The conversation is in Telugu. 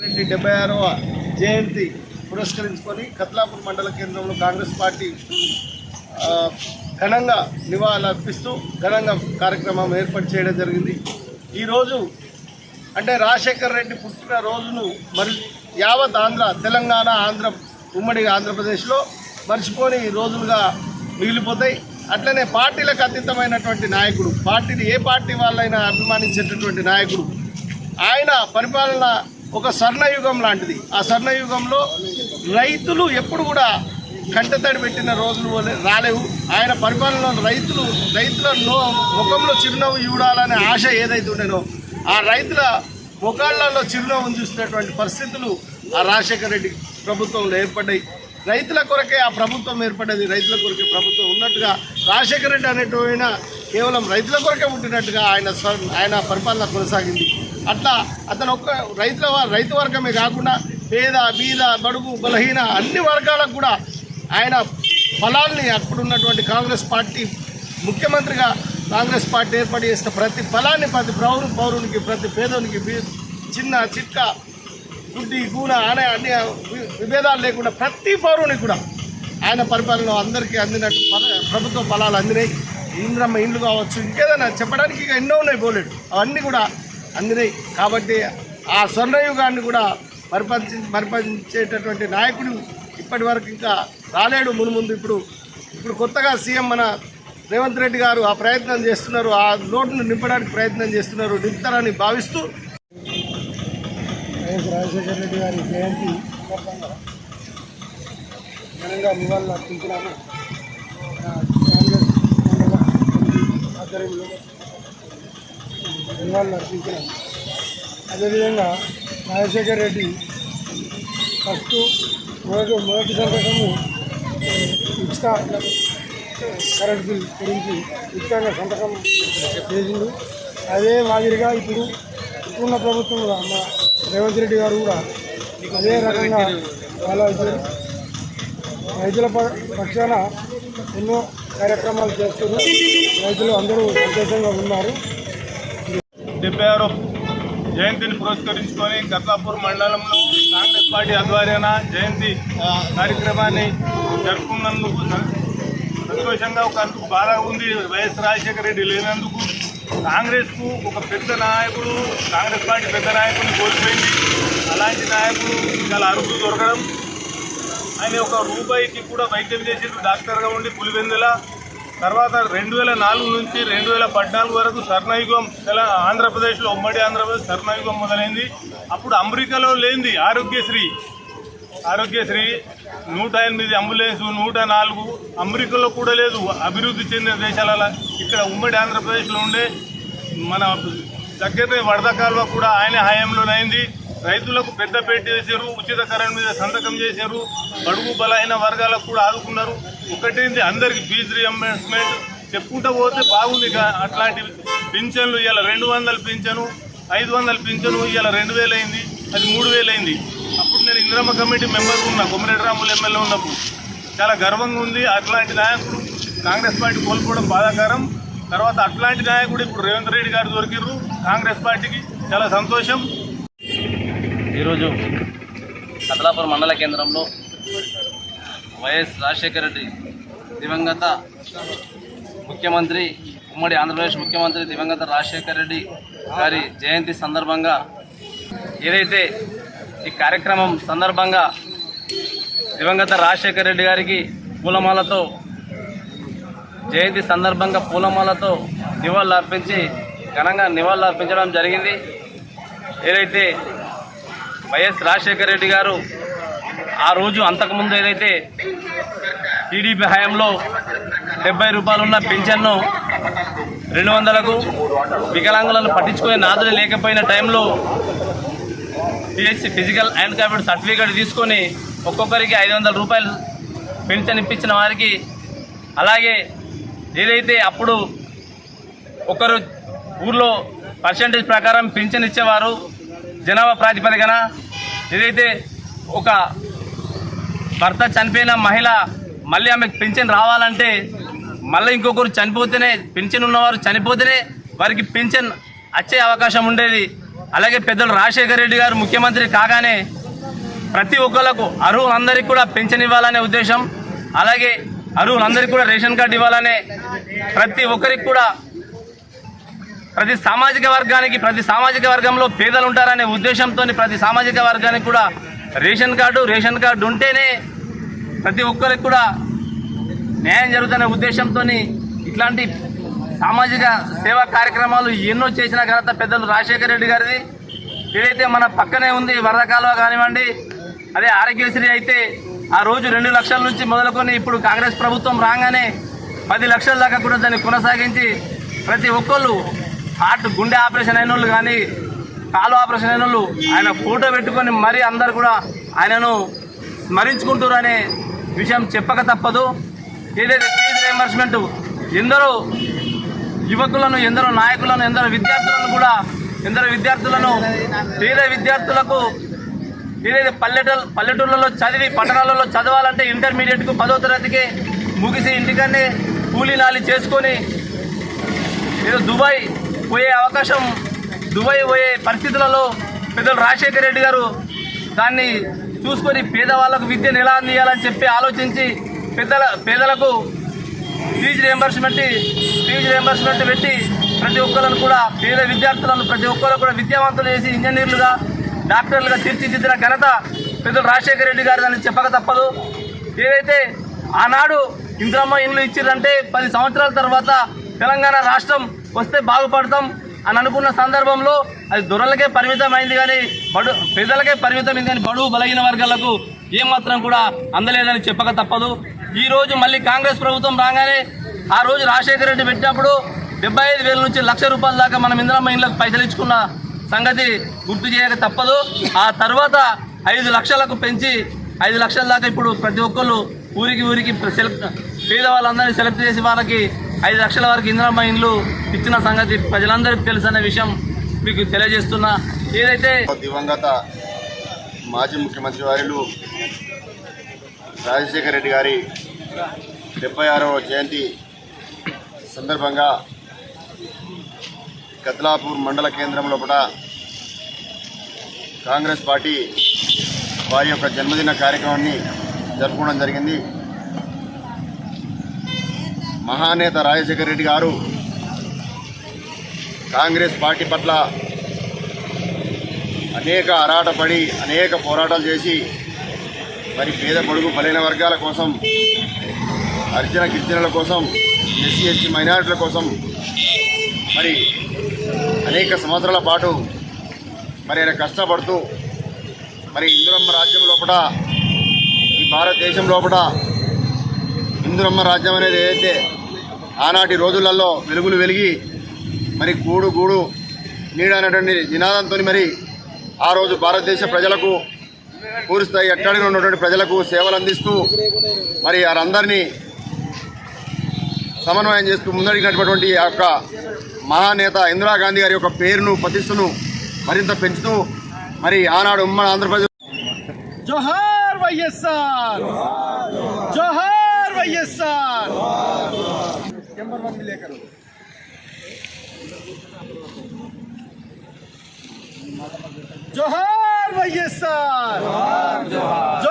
రెడ్డి డెబ్బై ఆరవ జయంతి పురస్కరించుకొని కత్లాపూర్ మండల కేంద్రంలో కాంగ్రెస్ పార్టీ ఘనంగా నివాళులర్పిస్తూ ఘనంగా కార్యక్రమం ఏర్పాటు చేయడం జరిగింది. ఈరోజు అంటే రాజశేఖర్ రెడ్డి పుట్టిన రోజును మరి యావత్ ఆంధ్ర తెలంగాణ ఆంధ్ర ఉమ్మడి ఆంధ్రప్రదేశ్లో మర్చిపోని రోజులుగా మిగిలిపోతాయి. అట్లనే పార్టీలకు అతీతమైనటువంటి నాయకుడు పార్టీని ఏ పార్టీ వాళ్ళైనా అభిమానించేటటువంటి నాయకుడు. ఆయన పరిపాలన ఒక స్వర్ణయుగం లాంటిది. ఆ స్వర్ణయుగంలో రైతులు ఎప్పుడు కూడా కంటతడి పెట్టిన రోజులు రాలేవు. ఆయన పరిపాలనలో రైతులు రైతుల నో ముఖంలో చిరునవ్వు చూడాలనే ఆశ ఏదైతే ఉండేనో ఆ రైతుల ముఖాలలో చిరునవ్వును చూసినటువంటి పరిస్థితులు ఆ రాజశేఖర రెడ్డి ప్రభుత్వంలో ఏర్పడ్డాయి. రైతుల కొరకే ఆ ప్రభుత్వం ఏర్పడ్డది రైతుల కొరకే ప్రభుత్వం ఉన్నట్టుగా రాజశేఖర రెడ్డి అనేటువంటి కేవలం రైతుల కొరకే ఉంటున్నట్టుగా ఆయన ఆయన పరిపాలన కొనసాగింది. అట్లా అతను ఒక్క రైతుల వ- రైతు వర్గమే కాకుండా పేద బీద బడుగు బలహీన అన్ని వర్గాలకు కూడా ఆయన ఫలాల్ని అప్పుడున్నటువంటి కాంగ్రెస్ పార్టీ ముఖ్యమంత్రిగా కాంగ్రెస్ పార్టీ ఏర్పాటు చేసిన ప్రతి ఫలాన్ని ప్రతి పౌరు పౌరునికి ప్రతి పేదోనికి చిన్న చిట్కా గుడ్డి గూన అనే అన్ని విభేదాలు లేకుండా ప్రతి పౌరుని కూడా ఆయన పరిపాలన అందరికీ అందినట్టు ప్రభుత్వ ఫలాలు అందినాయి. ఇంద్రమ్మ ఇండ్లు కావచ్చు ఇంకేదైనా చెప్పడానికి ఇక ఎన్నో ఉన్నాయి పోలేడు అవన్నీ కూడా అందినాయి. కాబట్టి ఆ స్వర్ణయుగాన్ని కూడా పరిపాలించి పరిపాలించేటటువంటి నాయకుడు ఇప్పటి వరకు ఇంకా రాలేడు మునుముందు ఇప్పుడు. ఇప్పుడు కొత్తగా సీఎం మన రేవంత్ రెడ్డి గారు ఆ ప్రయత్నం చేస్తున్నారు. ఆ లోటును నింపడానికి ప్రయత్నం చేస్తున్నారు. నింపుతారని భావిస్తూ వైఎస్ రాజశేఖర రెడ్డి గారి జయంతి సందర్భంగా ఘనంగా నివాళులు అర్పించినాము కాంగ్రెస్ ఆధ్వర్యంలో నివాళులు అర్పించినాము అదేవిధంగా రాజశేఖర రెడ్డి ఫస్ట్ మొదటి మొదటి సంతకము ఉచిత కరెంట్ బిల్ గురించి ఉచితంగా సంతకం చేసిండు. అదే మాదిరిగా ఇప్పుడు ఇప్పుడున్న ప్రభుత్వంలో మా రేవంత్ రెడ్డి గారు కూడా అదే రకంగా వాళ్ళ రైతుల పక్షాన ఎన్నో కార్యక్రమాలు చేస్తున్నారు. రైతులు అందరూ సంతోషంగా ఉన్నారు. డెబ్బై ఆరు జయంతిని పురస్కరించుకొని కత్లాపూర్ మండలంలో కాంగ్రెస్ పార్టీ ఆధ్వర్యాన జయంతి కార్యక్రమాన్ని జరుపుకున్నందుకు సంతోషంగా ఒక బాగా ఉంది వైఎస్ రాజశేఖర రెడ్డి లేనందుకు. కాంగ్రెస్కు ఒక పెద్ద నాయకుడు కాంగ్రెస్ పార్టీ పెద్ద నాయకుడిని కోల్పోయింది. అలాంటి నాయకుడు చాలా అరుగు దొరకడం ఆయన ఒక రూపాయికి కూడా వైద్యం చేసేది డాక్టర్గా ఉండి పులివెందుల. తర్వాత రెండు వేల నాలుగు నుంచి రెండు వేల పద్నాలుగు వరకు స్వర్ణయుగం తెల ఆంధ్రప్రదేశ్లో ఉమ్మడి ఆంధ్రప్రదేశ్ స్వర్ణయుగం మొదలైంది. అప్పుడు అమెరికాలో లేనిది ఆరోగ్యశ్రీ. ఆరోగ్యశ్రీ నూట ఎనిమిది అంబులెన్స్ నూట నాలుగు అమెరికాలో కూడా లేదు. అభివృద్ధి చెందిన దేశాలలో ఇక్కడ ఉమ్మడి ఆంధ్రప్రదేశ్లో ఉండే మన దగ్గరనే వరద కాలువ కూడా ఆయన హయాంలోనైంది. రైతులకు పెద్ద పెట్టి చేశారు ఉచిత కరెంట్ మీద సంతకం చేశారు. బడుగు బలహీన వర్గాలకు కూడా ఆదుకున్నారు. ఒకటేంది అందరికి ఫీజు రియంబర్స్మెంట్ చెప్పుకుంటూ పోతే బాగుంది అట్లాంటి పింఛన్లు ఇవాళ రెండు వందల పింఛను ఐదు వందల పింఛను ఇవాళ రెండు వేలు అయింది అది మూడు వేలు అయింది నేను ఇందిరమ్మ కమిటీ మెంబర్ ఉన్నా కొమరెడ్డి రాములు ఎమ్మెల్యే ఉన్నప్పుడు. చాలా గర్వంగా ఉంది. అట్లాంటి నాయకుడు కాంగ్రెస్ పార్టీ కోల్పోవడం బాధాకరం. తర్వాత అట్లాంటి నాయకుడు ఇప్పుడు రేవంత్ రెడ్డి గారు దొరికిర్రు. కాంగ్రెస్ పార్టీకి చాలా సంతోషం. ఈరోజు కదలాపురం మండల కేంద్రంలో వైఎస్ రాజశేఖర రెడ్డి దివంగత ముఖ్యమంత్రి ఉమ్మడి ఆంధ్రప్రదేశ్ ముఖ్యమంత్రి దివంగత రాజశేఖర రెడ్డి గారి జయంతి సందర్భంగా ఏదైతే ఈ కార్యక్రమం సందర్భంగా దివంగత రాజశేఖర రెడ్డి గారికి పూలమాలతో జయంతి సందర్భంగా పూలమాలతో నివాళులు అర్పించి ఘనంగా నివాళులు అర్పించడం జరిగింది. ఏదైతే వైఎస్ రాజశేఖర రెడ్డి గారు ఆ రోజు అంతకుముందు ఏదైతే టీడీపీ హయాంలో డెబ్బై రూపాయలు ఉన్న పింఛన్ను రెండు వందలకు వికలాంగులను పట్టించుకునే నాదులు లేకపోయిన టైంలో PHC physical and computer certificate తీసుకొని ఒక్కొక్కరికి ఐదు వందల రూపాయలు పెన్షన్ ఇప్పించిన వారికి అలాగే ఏదైతే అప్పుడు ఒకరు ఊర్లో పర్సంటేజ్ ప్రకారం పింఛన్ ఇచ్చేవారు. జనాభా ప్రాతిపదికన ఏదైతే ఒక భర్త చనిపోయిన మహిళ మళ్ళీ ఆమెకు పెన్షన్ రావాలంటే మళ్ళీ ఇంకొకరు చనిపోతేనే పెన్షన్ ఉన్నవారు చనిపోతేనే వారికి పెన్షన్ వచ్చే అవకాశం ఉండేది. అలాగే పెద్దలు రాజశేఖర రెడ్డి గారు ముఖ్యమంత్రి కాగానే ప్రతి ఒక్కళ్ళకు అర్హులందరికీ కూడా పెన్షన్ ఇవ్వాలనే ఉద్దేశం. అలాగే అర్హులందరికీ కూడా రేషన్ కార్డు ఇవ్వాలనే ప్రతి ఒక్కరికి కూడా ప్రతి సామాజిక వర్గానికి ప్రతి సామాజిక వర్గంలో పేదలు ఉంటారనే ఉద్దేశంతో ప్రతి సామాజిక వర్గానికి కూడా రేషన్ కార్డు రేషన్ కార్డు ఉంటేనే ప్రతి ఒక్కరికి కూడా న్యాయం జరుగుతున్న ఉద్దేశంతో ఇట్లాంటి సామాజిక సేవా కార్యక్రమాలు ఎన్నో చేసిన ఘనత పెద్దలు రాజశేఖర రెడ్డి గారిది. ఏదైతే మన పక్కనే ఉంది వరద కాలువ కానివ్వండి అదే ఆరోగ్యశ్రీ అయితే ఆ రోజు రెండు లక్షల నుంచి మొదలుకొని ఇప్పుడు కాంగ్రెస్ ప్రభుత్వం రాగానే పది లక్షల దాకా కూడా దాన్ని కొనసాగించి ప్రతి ఒక్కళ్ళు హార్ట్ గుండె ఆపరేషన్ అయిన వాళ్ళు కానీ కాలు ఆపరేషన్ అయిన వాళ్ళు ఆయన ఫోటో పెట్టుకొని మరీ అందరు కూడా ఆయనను స్మరించుకుంటారు అనే విషయం చెప్పక తప్పదు. ఏదైతే ఫీజు రియంబర్స్మెంట్ ఎందరో యువకులను ఎందరో నాయకులను ఎందరో విద్యార్థులను కూడా ఎందరో విద్యార్థులను పేద విద్యార్థులకు ఏదైతే పల్లెటూరు పల్లెటూళ్ళలో చదివి పట్టణాలలో చదవాలంటే ఇంటర్మీడియట్కు పదో తరగతికి ముగిసి ఇంటికన్నే కూలీ నాలి చేసుకొని ఏదో దుబాయ్ పోయే అవకాశం దుబాయ్ పోయే పరిస్థితులలో పెద్దలు రాజశేఖర రెడ్డి గారు దాన్ని చూసుకొని పేదవాళ్ళకు విద్యను ఎలా అందియాలని చెప్పి ఆలోచించి పెద్దల పేదలకు ఫీజు రియంబర్స్మెంట్ ఫీజు రియంబర్స్మెంట్ పెట్టి ప్రతి ఒక్కరిని కూడా పేద విద్యార్థులను ప్రతి ఒక్కరు కూడా విద్యావంతులు చేసి ఇంజనీర్లుగా డాక్టర్లుగా తీర్చిదిద్దిన ఘనత పెద్దలు రాజశేఖర రెడ్డి గారు అని చెప్పక తప్పదు. ఏదైతే ఆనాడు ఇంద్రమ్మ ఇండ్లు ఇచ్చిరంటే పది సంవత్సరాల తర్వాత తెలంగాణ రాష్ట్రం వస్తే బాగుపడతాం అని అనుకున్న సందర్భంలో అది దొరలకే పరిమితం అయింది కానీ బడు పేదలకే పరిమితమైంది కానీ బడుగు బలహీన వర్గాలకు ఏమాత్రం కూడా అందలేదని చెప్పక తప్పదు. ఈ రోజు మళ్ళీ కాంగ్రెస్ ప్రభుత్వం రాగానే ఆ రోజు రాజశేఖర రెడ్డి పెట్టినప్పుడు డెబ్బై ఐదు వేల నుంచి లక్ష రూపాయల దాకా మనం ఇందిరమ్మ ఇండ్లకు పైసలు ఇచ్చుకున్న సంగతి గుర్తు చేయక తప్పదు. ఆ తర్వాత ఐదు లక్షలకు పెంచి ఐదు లక్షల దాకా ఇప్పుడు ప్రతి ఒక్కరు ఊరికి ఊరికి సెలెక్ట్ పేదవాళ్ళందరినీ సెలెక్ట్ చేసి వాళ్ళకి ఐదు లక్షల వరకు ఇందిరమ్మ ఇండ్లు ఇచ్చిన సంగతి ప్రజలందరికీ తెలుసు అనే విషయం మీకు తెలియజేస్తున్నా. ఏదైతే దివంగత మాజీ ముఖ్యమంత్రి వారిలు రాజశేఖర రెడ్డి గారి డెబ్బై ఆరవ జయంతి సందర్భంగా కద్లాపూర్ మండల కేంద్రంలో కూడా కాంగ్రెస్ పార్టీ వారి యొక్క జన్మదిన కార్యక్రమాన్ని జరుపుకోవడం జరిగింది. మహానేత రాజశేఖర రెడ్డి గారు కాంగ్రెస్ పార్టీ పట్ల అనేక అరాటపడి అనేక పోరాటాలు చేసి మరి పేద పొడుగు బలైన వర్గాల కోసం అర్జున గిరిజనుల కోసం ఎస్సీ ఎస్టీ మైనారిటీల కోసం మరి అనేక సంవత్సరాల పాటు మరి ఆయన కష్టపడుతూ మరి ఇందురమ్మ రాజ్యం లోపల ఈ భారతదేశం లోపల ఇందురమ్మ రాజ్యం అనేది ఏదైతే ఆనాటి రోజులలో వెలుగులు వెలిగి మరి కూడు గూడు నీడ అనేటువంటి నినాదంతో మరి ఆ రోజు భారతదేశ ప్రజలకు పూరిస్తాయి ఎక్కడికి ఉన్నటువంటి ప్రజలకు సేవలు అందిస్తూ మరి వారందరినీ సమన్వయం చేస్తూ ముందడిగినటువంటి ఆ యొక్క మహానేత ఇందిరాగాంధీ గారి యొక్క పేరును ప్రతిష్టను మరింత పెంచుతూ మరి ఆనాడు ఉమ్మడి ఆంధ్రప్రదేశ్ జోహార్ వైఎస్ఆర్! జోహార్ వైఎస్ఆర్! జోహార్ వైఎస్ఆర్ జోహార్ వైఎస్ఆర్